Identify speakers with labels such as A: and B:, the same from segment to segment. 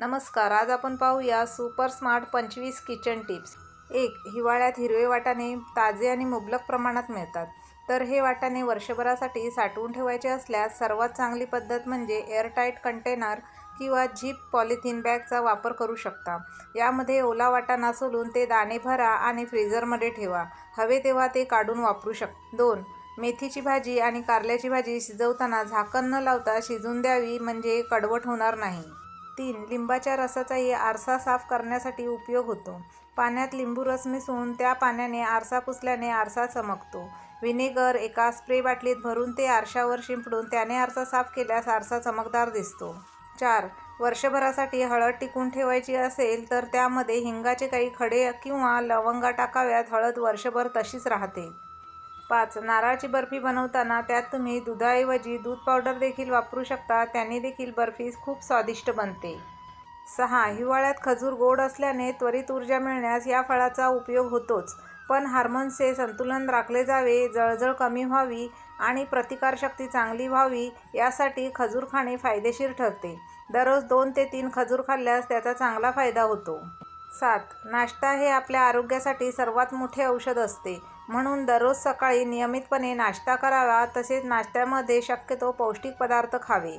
A: नमस्कार आज आपण पाहूया सुपर स्मार्ट पंचवीस किचन टिप्स. एक हिवाळ्यात हिरवे वाटाणे ताजे आणि मुबलक प्रमाणात मिळतात. तर हे वाटाणे वर्षभरासाठी साठवून ठेवायचे असल्यास सर्वात चांगली पद्धत म्हणजे एअरटाईट कंटेनर किंवा झीप पॉलिथिन बॅगचा वापर करू शकता. यामध्ये ओला वाटाणा सोलून ते दाणे भरा आणि फ्रीझरमध्ये ठेवा. हवे तेव्हा ते काढून वापरू शक दोन मेथीची भाजी आणि कारल्याची भाजी शिजवताना झाकण न लावता शिजून द्यावी म्हणजे कडवट होणार नाही. तीन. लिंबाच्या रसाचाही आरसा साफ करण्यासाठी उपयोग होतो. पाण्यात लिंबू रस मिसळून त्या पाण्याने आरसा पुसल्याने आरसा चमकतो. व्हिनेगर एका स्प्रे बाटलीत भरून ते आरशावर शिंपडून त्याने आरसा साफ केल्यास आरसा चमकदार दिसतो. चार. वर्षभरासाठी हळद टिकून ठेवायची असेल तर त्यामध्ये हिंगाचे काही खडे किंवा लवंगा टाकाव्यात. हळद वर्षभर तशीच राहते. पाच नारळाची बर्फी बनवताना त्यात तुम्ही दुधाऐवजी दूध पावडर देखील वापरू शकता. त्याने देखील बर्फी खूप स्वादिष्ट बनते. सहा हिवाळ्यात खजूर गोड असल्याने त्वरित ऊर्जा मिळण्यास या फळाचा उपयोग होतोच. पण हार्मोन्सचे संतुलन राखले जावे जळजळ कमी व्हावी आणि प्रतिकारशक्ती चांगली व्हावी यासाठी खजूर खाणे फायदेशीर ठरते. दररोज दोन ते तीन खजूर खाल्ल्यास त्याचा चांगला फायदा होतो. सात नाश्ता हे आपल्या आरोग्यासाठी सर्वात मोठे औषध असते. म्हणून दररोज सकाळी नियमितपणे नाश्ता करावा तसेच नाश्त्यामध्ये शक्यतो पौष्टिक पदार्थ खावे.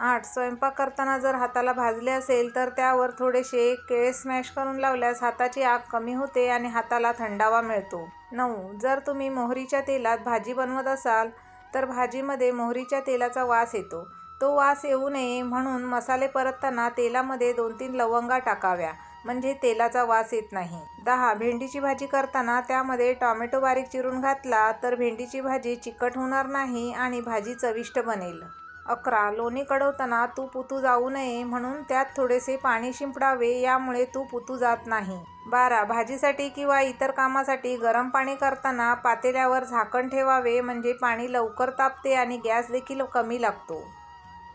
A: आठ. स्वयंपाक करताना जर हाताला भाजले असेल तर त्यावर थोडेसे केळे स्मॅश करून लावल्यास हाताची आग कमी होते आणि हाताला थंडावा मिळतो. नऊ. जर तुम्ही मोहरीच्या तेलात भाजी बनवत असाल तर भाजीमध्ये मोहरीच्या तेलाचा वास येतो. तो वास येऊ नये म्हणून मसाले परतताना तेलामध्ये दोन तीन लवंगा टाकाव्या. म्हणजे तेलाचा वास येत नाही. दहा भेंडीची भाजी करताना त्यामध्ये टॉमॅटो बारीक चिरून घातला तर भेंडीची भाजी चिकट होणार नाही आणि भाजी चविष्ट बनेल. अकरा लोणी कडवताना तूप उतू जाऊ नये म्हणून त्यात थोडेसे पाणी शिंपडावे यामुळे तूप उतू जात नाही. बारा भाजीसाठी किंवा इतर कामासाठी गरम पाणी करताना पातेल्यावर झाकण ठेवावे म्हणजे पाणी लवकर तापते आणि गॅस देखील कमी लागतो.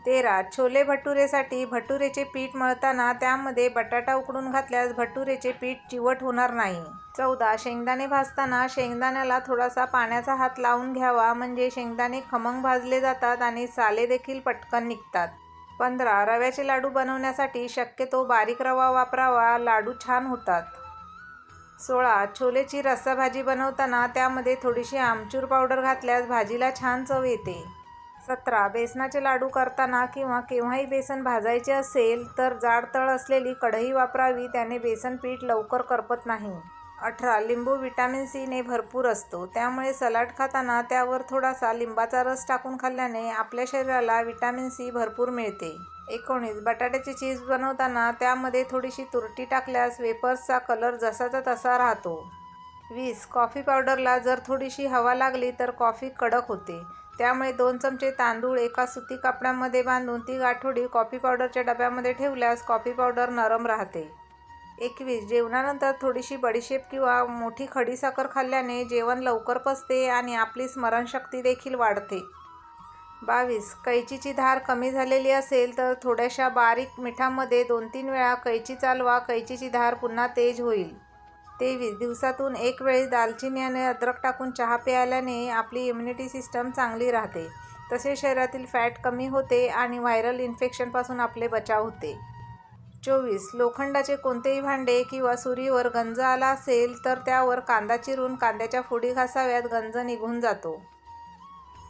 A: तेरा. छोले भटुरेसाठी भटुरेचे पीठ मळताना त्यामध्ये बटाटा उकडून घातल्यास भटुरेचे पीठ चिवट होणार नाही. चौदा. शेंगदाणे भाजताना शेंगदाण्याला थोडासा पाण्याचा हात लावून घ्यावा म्हणजे शेंगदाणे खमंग भाजले जातात आणि साले देखील पटकन निघतात. पंधरा. रव्याचे लाडू बनवण्यासाठी शक्यतो बारीक रवा वापरावा लाडू छान होतात. सोळा. छोलेची रस्साभाजी बनवताना त्यामध्ये थोडीशी आमचूर पावडर घातल्यास भाजीला छान चव येते. सतरा बेसनाचे लाडू करताना किंवा केव्हाही बेसन भाजायचे असेल तर जाड तळ असलेली कढई वापरावी त्याने बेसन पीठ लवकर करपत नाही. अठरा लिंबू विटॅमिन सीने भरपूर असतो. त्यामुळे सलाड खाताना त्यावर थोडासा लिंबाचा रस टाकून खाल्ल्याने आपल्या शरीराला विटॅमिन सी भरपूर मिळते. एकोणीस बटाट्याची चीज बनवताना त्यामध्ये थोडीशी तुरटी टाकल्यास वेपर्सचा कलर जसाचा तसा राहतो. वीस कॉफी पावडरला जर थोडीशी हवा लागली तर कॉफी कडक होते. त्यामुळे दोन चमचे तांदूळ एका सुती कापडामध्ये बांधून ती गाठोडी कॉफी पावडरच्या डब्यामध्ये ठेवल्यास कॉफी पावडर नरम राहते. एकवीस जेवणानंतर थोडीशी बडीशेप किंवा मोठी खडीसाखर खाल्ल्याने जेवण लवकर पचते आणि आपली स्मरणशक्ती देखील वाढते. बावीस कैचीची धार कमी झालेली असेल तर थोड्याशा बारीक मिठामध्ये दोन तीन वेळा कैची चालवा कैचीची धार पुन्हा तेज होईल. तेवीस दिवसातून एक वेळेस दालचिनी आणि अद्रक टाकून चहा प्यायल्याने आपली इम्युनिटी सिस्टम चांगली राहते. तसेच शरीरातील फॅट कमी होते आणि व्हायरल इन्फेक्शनपासून आपले बचाव होते. चोवीस. लोखंडाचे कोणतेही भांडे किंवा सुरीवर गंज आला असेल तर त्यावर कांदा चिरून कांद्याच्या फोडी घासाव्यात गंज निघून जातो.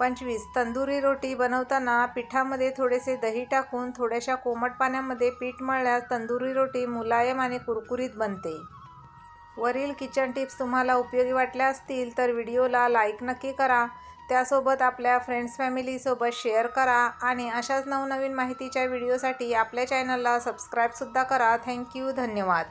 A: पंचवीस. तंदुरी रोटी बनवताना पिठामध्ये थोडेसे दही टाकून थोड्याशा कोमट पाण्यामध्ये पीठ मळल्यास तंदुरी रोटी मुलायम आणि कुरकुरीत बनते. वरील किचन टिप्स तुम्हाला उपयोगी वाटल्या असतील तर व्हिडिओला लाईक नक्की करा. त्यासोबत आपल्या फ्रेंड्स फॅमिलीसोबत शेअर करा आणि अशाच नवनवीन माहितीच्या व्हिडिओसाठी आपल्या चॅनलला सबस्क्राईबसुद्धा करा. थँक्यू धन्यवाद.